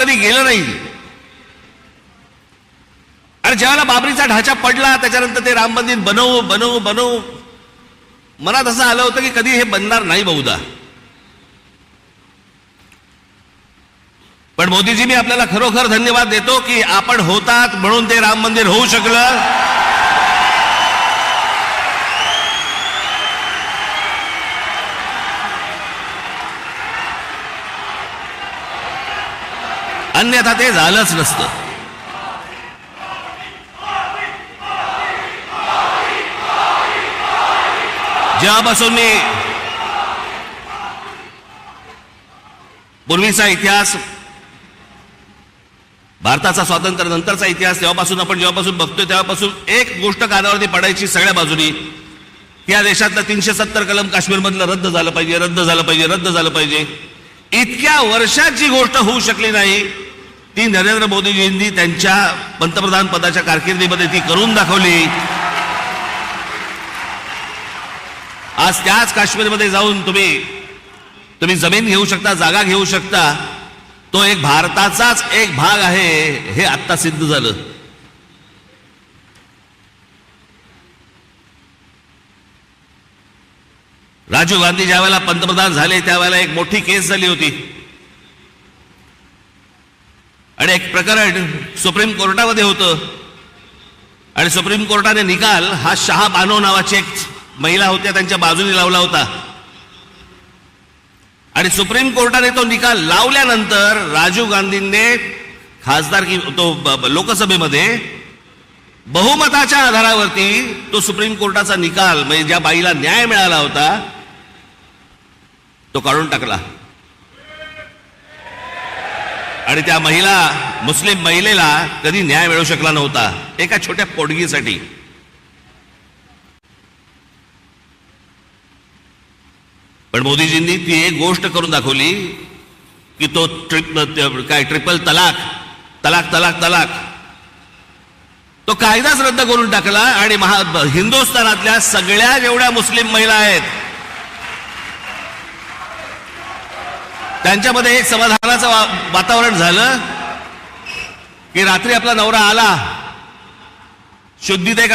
कधी गेलं नाही. आणि ज्यावेळेला बाबरीचा ढाचा पडला त्याच्यानंतर ते राम मंदिर बनवू बनवू बनवू. मनात असं आलं होतं की कधी हे बनणार नाही बहुधा. पण मोदीजी मी आपल्याला खरोखर धन्यवाद देतो की आपण होतात म्हणून ते राम मंदिर होऊ शकलं. अन्यथा ते झालंच नसतं. जेव्हापासून मी पूर्वीचा इतिहास भारताचा स्वातंत्र्य नंतरचा इतिहास तेव्हापासून आपण जेव्हापासून बघतोय तेव्हापासून एक गोष्ट कानावरती पडायची सगळ्या बाजूनी त्या या देशातलं तीनशे सत्तर कलम काश्मीरमधलं रद्द झालं पाहिजे रद्द झालं पाहिजे रद्द झालं पाहिजे. इतक्या वर्षात जी गोष्ट होऊ शकली नाही ती नरेंद्र मोदीजींनी त्यांच्या पंतप्रधान पदाच्या कारकिर्दीमध्ये ती करून दाखवली. आज त्याच काश्मीरमध्ये जाऊन तुम्ही तुम्ही जमीन घेऊ शकता जागा घेऊ शकता. तो एक भारताचाच एक भाग आहे हे आत्ता सिद्ध झालं. राजीव गांधी ज्यावेळेला पंतप्रधान झाले त्यावेळेला एक मोठी केस झाली होती. आणि एक प्रकरण सुप्रीम कोर्टामध्ये होतं. आणि सुप्रीम कोर्टाने निकाल हा शहा बानो नावाची एक महिला होत्या त्यांच्या बाजूने लावला होता. आणि सुप्रीम कोर्टाने तो निकाल लावल्यानंतर राजीव गांधींनी खासदार की तो लोकसभेमध्ये बहुमताच्या आधारावरती तो सुप्रीम कोर्टाचा निकाल म्हणजे ज्या बाईला न्याय मिळाला होता तो काढून टाकला. आणि त्या महिला मुस्लिम महिलेला कधी न्याय मिळू शकला नव्हता एका छोट्या पोटगीसाठी. पण मोदीजींनी ती एक गोष्ट करून दाखवली की तो ट्रिप काय ट्रिपल तलाक तलाक तलाक तलाक. तो कायदाच रद्द करून टाकला आणि महा हिंदुस्थानातल्या सगळ्या जेवढ्या मुस्लिम महिला आहेत त्यांच्यामध्ये एक समाधानाचं वा- वातावरण झालं की रात्री आपला नवरा आला. शुद्धीत एका